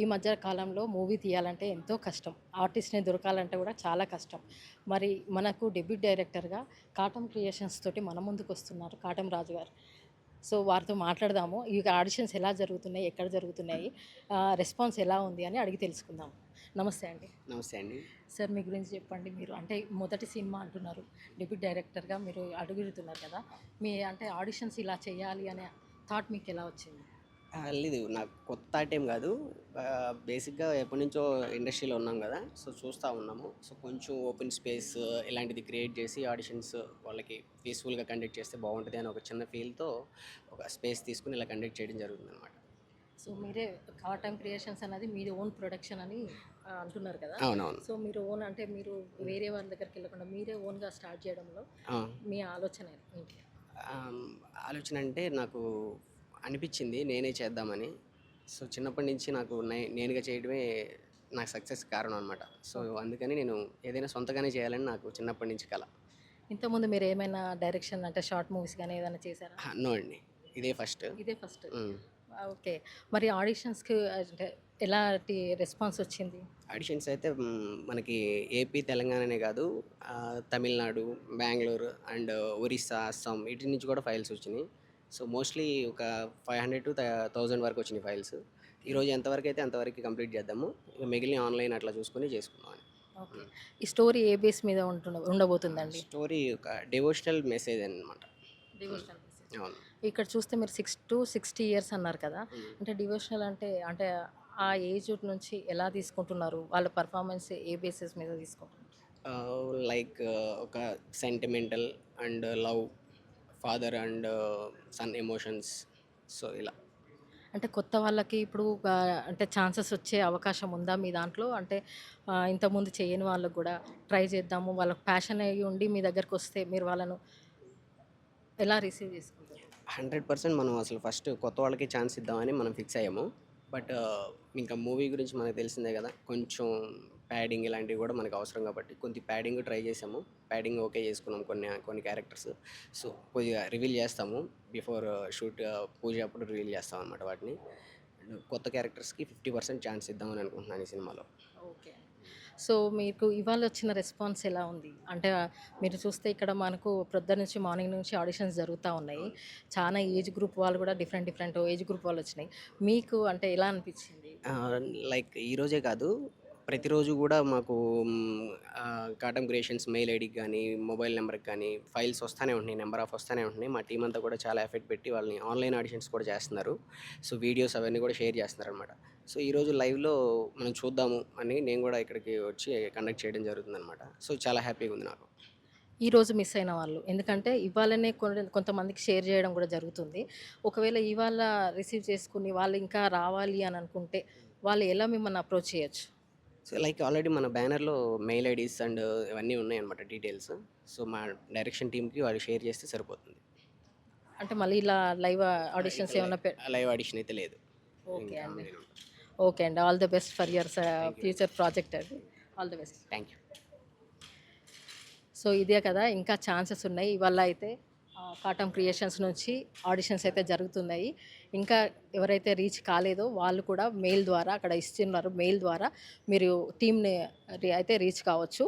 ఈ మధ్య కాలంలో మూవీ తీయాలంటే ఎంతో కష్టం. ఆర్టిస్ట్ని దొరకాలంటే కూడా చాలా కష్టం. మరి మనకు డెబ్యూట్ డైరెక్టర్గా కాటం క్రియేషన్స్ తోటి మన ముందుకు వస్తున్నారు కాటం రాజు గారు. సో వారితో మాట్లాడదాము. ఈ ఆడిషన్స్ ఎలా జరుగుతున్నాయి ఎక్కడ జరుగుతున్నాయి రెస్పాన్స్ ఎలా ఉంది అని అడిగి తెలుసుకుందాం. నమస్తే అండి. నమస్తే అండి. సార్ మీ గురించి చెప్పండి. మీరు అంటే మొదటి సినిమా అంటున్నారు. డెబ్యూట్ డైరెక్టర్గా మీరు అడుగుతున్నారు కదా. మీ అంటే ఆడిషన్స్ ఇలా చేయాలి అనే థాట్ మీకు ఎలా వచ్చింది? లేదు నాకు కొత్త ఐటెం కాదు. బేసిక్గా ఎప్పటి నుంచో ఇండస్ట్రీలో ఉన్నాం కదా సో చూస్తూ ఉన్నాము. సో కొంచెం ఓపెన్ స్పేస్ ఇలాంటిది క్రియేట్ చేసి ఆడిషన్స్ వాళ్ళకి పీస్ఫుల్గా కండక్ట్ చేస్తే బాగుంటుంది అని ఒక చిన్న ఫీల్తో ఒక స్పేస్ తీసుకుని ఇలా కండక్ట్ చేయడం జరుగుతుంది అనమాట సో మీరే కాటన్ క్రియేషన్స్ అనేది మీది ఓన్ ప్రొడక్షన్ అని అంటున్నారు కదా. అవునవును. సో మీరు ఓన్ అంటే మీరు వేరే వాళ్ళ దగ్గరికి వెళ్ళకుండా మీరే ఓన్గా స్టార్ట్ చేయడంలో మీ ఆలోచన ఏంటి? ఆలోచన అంటే నాకు అనిపించింది నేనే చేద్దామని. సో చిన్నప్పటి నుంచి నాకు నేనుగా చేయడమే నాకు సక్సెస్ కారణం అనమాట సో అందుకని నేను ఏదైనా సొంతగానే చేయాలని నాకు చిన్నప్పటి నుంచి కల. ఇంతకుముందు మీరు ఏమైనా డైరెక్షన్ అంటే షార్ట్ మూవీస్ కానీ ఏదైనా చేశారా? నో అండి. ఇదే ఫస్ట్. ఇదే ఫస్ట్. ఓకే. మరి ఆడిషన్స్కి అంటే ఎలాంటి రెస్పాన్స్ వచ్చింది? ఆడిషన్స్ అయితే మనకి ఏపీ తెలంగాణనే కాదు తమిళనాడు బెంగళూరు అండ్ ఒరిస్సా అస్సాం వీటి నుంచి కూడా ఫైల్స్ వచ్చినాయి. సో మోస్ట్లీ ఒక ఫైవ్ హండ్రెడ్ టు థౌజండ్ వరకు వచ్చినాయి ఫైల్స్. ఈరోజు ఎంతవరకు అయితే అంతవరకు కంప్లీట్ చేద్దాము. ఇక మిగిలిన ఆన్లైన్ అట్లా చూసుకొని చేసుకుందాం ఈ స్టోరీ ఏ బేస్ మీద ఉంటుండ ఉండబోతుందండి? స్టోరీ ఒక డివోషనల్ మెసేజ్ అనమాట అవును. ఇక్కడ చూస్తే మీరు సిక్స్ టు సిక్స్టీ ఇయర్స్ అన్నారు కదా. అంటే డివోషనల్ అంటే అంటే ఆ ఏజ్ నుంచి ఎలా తీసుకుంటున్నారు? వాళ్ళ పర్ఫార్మెన్స్ ఏ బేసిస్ మీద తీసుకుంటున్నారు? లైక్ ఒక sentimental and love father and son emotions so ఇలా. అంటే కొత్త వాళ్ళకి ఇప్పుడు అంటే ఛాన్సెస్ వచ్చే అవకాశం ఉందా మీ దాంట్లో? అంటే ఇంతకుముందు చేయని వాళ్ళకు కూడా ట్రై చేద్దాము వాళ్ళకి ప్యాషన్ అయ్యి ఉండి మీ దగ్గరకు వస్తే మీరు వాళ్ళను ఎలా రిసీవ్ చేసుకుంటారు? హండ్రెడ్ పర్సెంట్ మనం అసలు ఫస్ట్ కొత్త వాళ్ళకి ఛాన్స్ ఇద్దామని మనం ఫిక్స్ అయ్యాము. బట్ ఇంకా మూవీ గురించి మనకు తెలిసిందే కదా కొంచెం ప్యాడింగ్ ఇలాంటివి కూడా మనకు అవసరం కాబట్టి కొంచెం ప్యాడింగ్ ట్రై చేసాము. ప్యాడింగ్ ఓకే చేసుకున్నాం కొన్ని కొన్ని క్యారెక్టర్స్. సో కొద్దిగా రివీల్ చేస్తాము. బిఫోర్ షూట్ పూజ అప్పుడు రివీల్ చేస్తాం అనమాట వాటిని. కొత్త క్యారెక్టర్స్కి ఫిఫ్టీ పర్సెంట్ ఛాన్స్ ఇద్దామని అనుకుంటున్నాను ఈ సినిమాలో. ఓకే. సో మీకు ఇవాళ వచ్చిన రెస్పాన్స్ ఎలా ఉంది? అంటే మీరు చూస్తే ఇక్కడ మనకు ప్రొద్దు నుంచి మార్నింగ్ నుంచి ఆడిషన్స్ జరుగుతూ ఉన్నాయి. చాలా ఏజ్ గ్రూప్ వాళ్ళు కూడా డిఫరెంట్ డిఫరెంట్ ఏజ్ గ్రూప్ వాళ్ళు వచ్చినాయి. మీకు అంటే ఎలా అనిపించింది? లైక్ ఈరోజే కాదు. ప్రతిరోజు కూడా మాకు కాటమ్ క్రియేషన్స్ మెయిల్ ఐడికి కానీ మొబైల్ నెంబర్కి కానీ ఫైల్స్ వస్తూనే ఉంటున్నాయి నెంబర్ ఆఫ్ వస్తూనే ఉంటున్నాయి. మా టీం అంతా కూడా చాలా ఎఫెక్ట్ పెట్టి వాళ్ళని ఆన్లైన్ ఆడిషన్స్ కూడా చేస్తున్నారు. సో వీడియోస్ అవన్నీ కూడా షేర్ చేస్తున్నారు అనమాట సో ఈరోజు లైవ్లో మనం చూద్దాము అని నేను కూడా ఇక్కడికి వచ్చి కండక్ట్ చేయడం జరుగుతుంది అనమాట సో చాలా హ్యాపీగా ఉంది నాకు. ఈరోజు మిస్ అయిన వాళ్ళు. ఎందుకంటే ఇవాళనే కొంతమందికి షేర్ చేయడం కూడా జరుగుతుంది. ఒకవేళ ఇవాళ రిసీవ్ చేసుకుని వాళ్ళు ఇంకా రావాలి అని అనుకుంటే వాళ్ళు ఎలా మిమ్మల్ని అప్రోచ్ చేయొచ్చు? సో లైక్ ఆల్రెడీ మన బ్యానర్లో మెయిల్ ఐడీస్ అండ్ ఇవన్నీ ఉన్నాయి అనమాట డీటెయిల్స్. సో మా డైరెక్షన్ టీమ్కి వాళ్ళు షేర్ చేస్తే సరిపోతుంది. అంటే మళ్ళీ ఇలా లైవ్ ఆడిషన్స్ ఏమైనా లైవ్ ఆడిషన్ అయితే లేదు. ఓకే అండి. ఓకే అండి. All the best for your future project అండి all the best. Thank you so ఇదే కదా ఇంకా ఛాన్సెస్ ఉన్నాయి. ఇవాళ అయితే కాటం క్రియేషన్స్ నుంచి ఆడిషన్స్ అయితే జరుగుతున్నాయి. ఇంకా ఎవరైతే రీచ్ కాలేదో వాళ్ళు కూడా మెయిల్ ద్వారా అక్కడ ఇస్తున్నారు మెయిల్ ద్వారా మీరు టీమ్ని అయితే రీచ్ కావచ్చు.